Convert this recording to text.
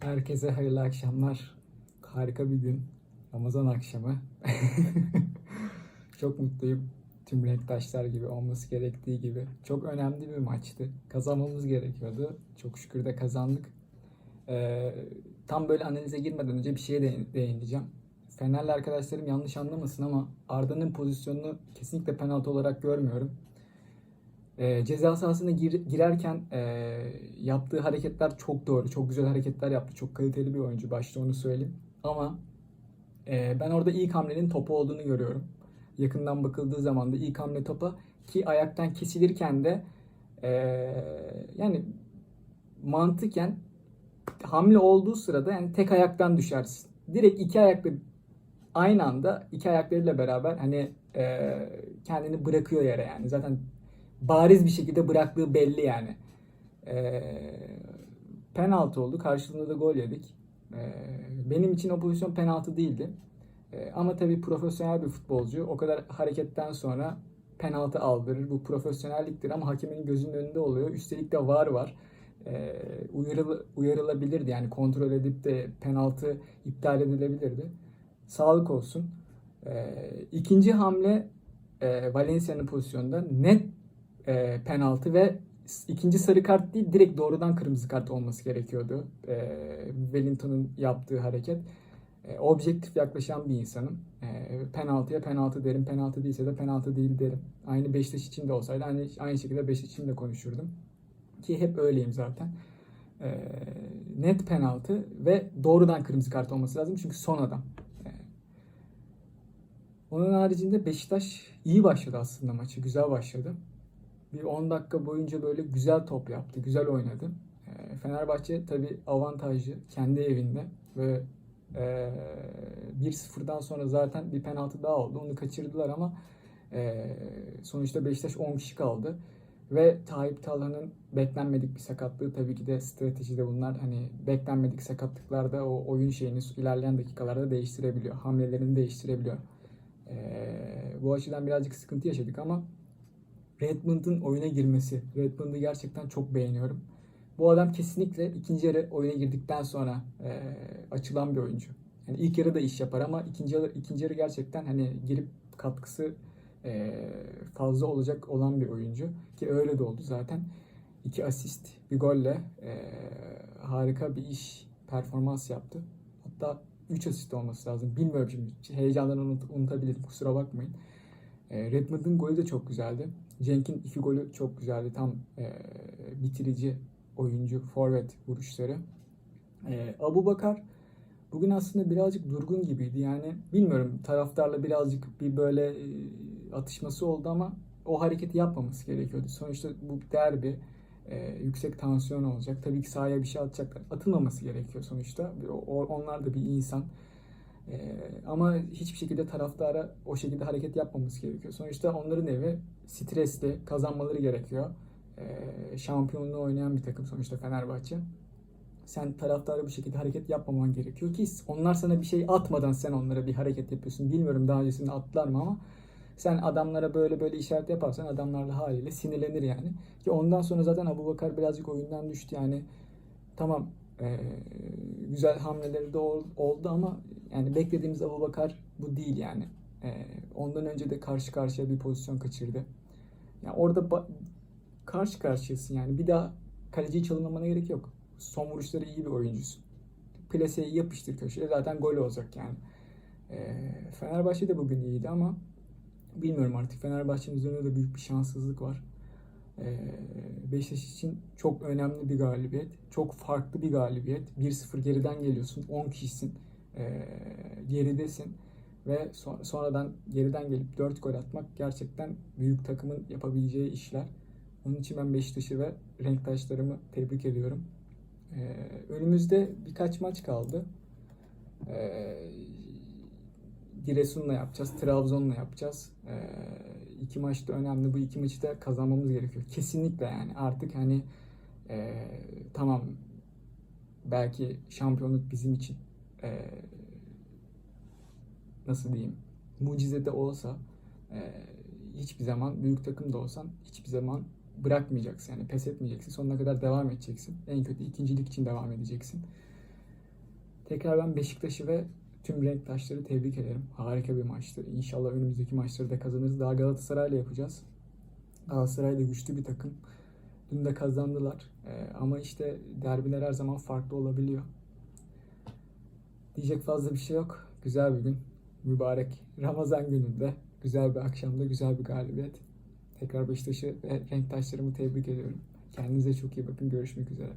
Herkese hayırlı akşamlar. Harika bir gün. Ramazan akşamı. Çok mutluyum. Tüm renktaşlar gibi olması gerektiği gibi. Çok önemli bir maçtı. Kazanmamız gerekiyordu. Çok şükür de kazandık. Ee, tam böyle analize girmeden önce bir şeye de- değineceğim. Fenerli arkadaşlarım yanlış anlamasın ama Arda'nın pozisyonunu kesinlikle penaltı olarak görmüyorum. E, ceza sahasına gir- girerken e, yaptığı hareketler çok doğru. Çok güzel hareketler yaptı. Çok kaliteli bir oyuncu. Başta onu söyleyeyim. Ama e, ben orada ilk hamlenin topu olduğunu görüyorum. Yakından bakıldığı zaman da ilk hamle topa ki ayaktan kesilirken de e, yani mantıken hamle olduğu sırada yani tek ayaktan düşersin. Direkt iki ayakla aynı anda iki ayaklarıyla beraber hani e, kendini bırakıyor yere yani. Zaten bariz bir şekilde bıraktığı belli yani. E, penaltı oldu. Karşılığında da gol yedik. E, benim için o pozisyon penaltı değildi. E, ama tabii profesyonel bir futbolcu o kadar hareketten sonra penaltı aldırır. Bu profesyonelliktir ama hakemin gözünün önünde oluyor. Üstelik de var var. E, uyarılı, uyarılabilirdi yani kontrol edip de penaltı iptal edilebilirdi. Sağlık olsun. E, ikinci hamle e, Valencia'nın pozisyonunda net e, penaltı ve ikinci sarı kart değil direkt doğrudan kırmızı kart olması gerekiyordu. E, Wellington'un yaptığı hareket. E, objektif yaklaşan bir insanım. E, penaltıya penaltı derim. Penaltı değilse de penaltı değil derim. Aynı Beşiktaş için de olsaydı aynı, aynı şekilde Beşiktaş için de konuşurdum. Ki hep öyleyim zaten. E, net penaltı ve doğrudan kırmızı kart olması lazım. Çünkü son adam. E, onun haricinde Beşiktaş iyi başladı aslında maçı. Güzel başladı. Bir 10 dakika boyunca böyle güzel top yaptı. Güzel oynadı. E, Fenerbahçe tabii avantajlı. Kendi evinde ve e, 1-0'dan sonra zaten bir penaltı daha oldu. Onu kaçırdılar ama e, sonuçta Beşiktaş 10 kişi kaldı. Ve Tayyip Talhan'ın beklenmedik bir sakatlığı tabii ki de stratejide bunlar hani beklenmedik sakatlıklarda o oyun şeyini ilerleyen dakikalarda değiştirebiliyor. Hamlelerini değiştirebiliyor. Ee, bu açıdan birazcık sıkıntı yaşadık ama Redmond'un oyuna girmesi. Redmond'u gerçekten çok beğeniyorum. Bu adam kesinlikle ikinci yarı oyuna girdikten sonra e, açılan bir oyuncu. Yani ilk yarı da iş yapar ama ikinci yarı, ikinci yarı gerçekten hani girip katkısı e, fazla olacak olan bir oyuncu. Ki öyle de oldu zaten. İki asist, bir golle e, harika bir iş, performans yaptı. Hatta 3 asist olması lazım. Bilmiyorum şimdi. Heyecandan unut, unutabilirim. Kusura bakmayın. E, Redmond'un golü de çok güzeldi. Cenk'in iki golü çok güzeldi. Tam e, bitirici oyuncu, forvet vuruşları. E, Abu Bakar bugün aslında birazcık durgun gibiydi. Yani bilmiyorum taraftarla birazcık bir böyle e, atışması oldu ama o hareketi yapmaması gerekiyordu. Sonuçta bu derbi e, yüksek tansiyon olacak. Tabii ki sahaya bir şey atacaklar. Atılmaması gerekiyor sonuçta. O, onlar da bir insan. E, ama hiçbir şekilde taraftara o şekilde hareket yapmaması gerekiyor. Sonuçta onların evi stresli, kazanmaları gerekiyor. E, şampiyonluğu oynayan bir takım sonuçta Fenerbahçe. Sen taraftara bu şekilde hareket yapmaman gerekiyor ki onlar sana bir şey atmadan sen onlara bir hareket yapıyorsun. Bilmiyorum daha öncesinde attılar mı ama sen adamlara böyle böyle işaret yaparsan adamlar da haliyle sinirlenir yani. Ki ondan sonra zaten Abu Bakar birazcık oyundan düştü yani. Tamam e, güzel hamleleri de ol- oldu ama yani beklediğimiz Abu Bakar bu değil yani. E, ondan önce de karşı karşıya bir pozisyon kaçırdı. Yani orada karşı karşıyasın yani. Bir daha kaleciyi çalınmamana gerek yok. Son vuruşları iyi bir oyuncusun. Plaseyi yapıştır köşeye zaten gol olacak yani. E, Fenerbahçe de bugün iyiydi ama bilmiyorum artık Fenerbahçe'nin üzerinde de büyük bir şanssızlık var. Ee, Beşiktaş için çok önemli bir galibiyet. Çok farklı bir galibiyet. 1-0 geriden geliyorsun. 10 kişisin. Ee, geridesin. Ve son- sonradan geriden gelip 4 gol atmak gerçekten büyük takımın yapabileceği işler. Onun için ben Beşiktaş'ı ve renktaşlarımı tebrik ediyorum. Ee, önümüzde birkaç maç kaldı. Ee, Giresun'la yapacağız, Trabzon'la yapacağız. Ee, iki maç da önemli. Bu iki maçı da kazanmamız gerekiyor. Kesinlikle yani artık hani e, tamam belki şampiyonluk bizim için e, nasıl diyeyim mucize de olsa e, hiçbir zaman büyük takım da olsan hiçbir zaman bırakmayacaksın yani pes etmeyeceksin sonuna kadar devam edeceksin en kötü ikincilik için devam edeceksin Tekrar ben Beşiktaş'ı ve tüm renktaşları tebrik ederim. Harika bir maçtı. İnşallah önümüzdeki maçları da kazanırız. Daha Galatasaray'la yapacağız. Galatasaray da güçlü bir takım. Dün de kazandılar. Ee, ama işte derbiler her zaman farklı olabiliyor. Diyecek fazla bir şey yok. Güzel bir gün. Mübarek Ramazan gününde. Güzel bir akşamda güzel bir galibiyet. Tekrar Beşiktaş'ı ve renktaşlarımı tebrik ediyorum. Kendinize çok iyi bakın. Görüşmek üzere.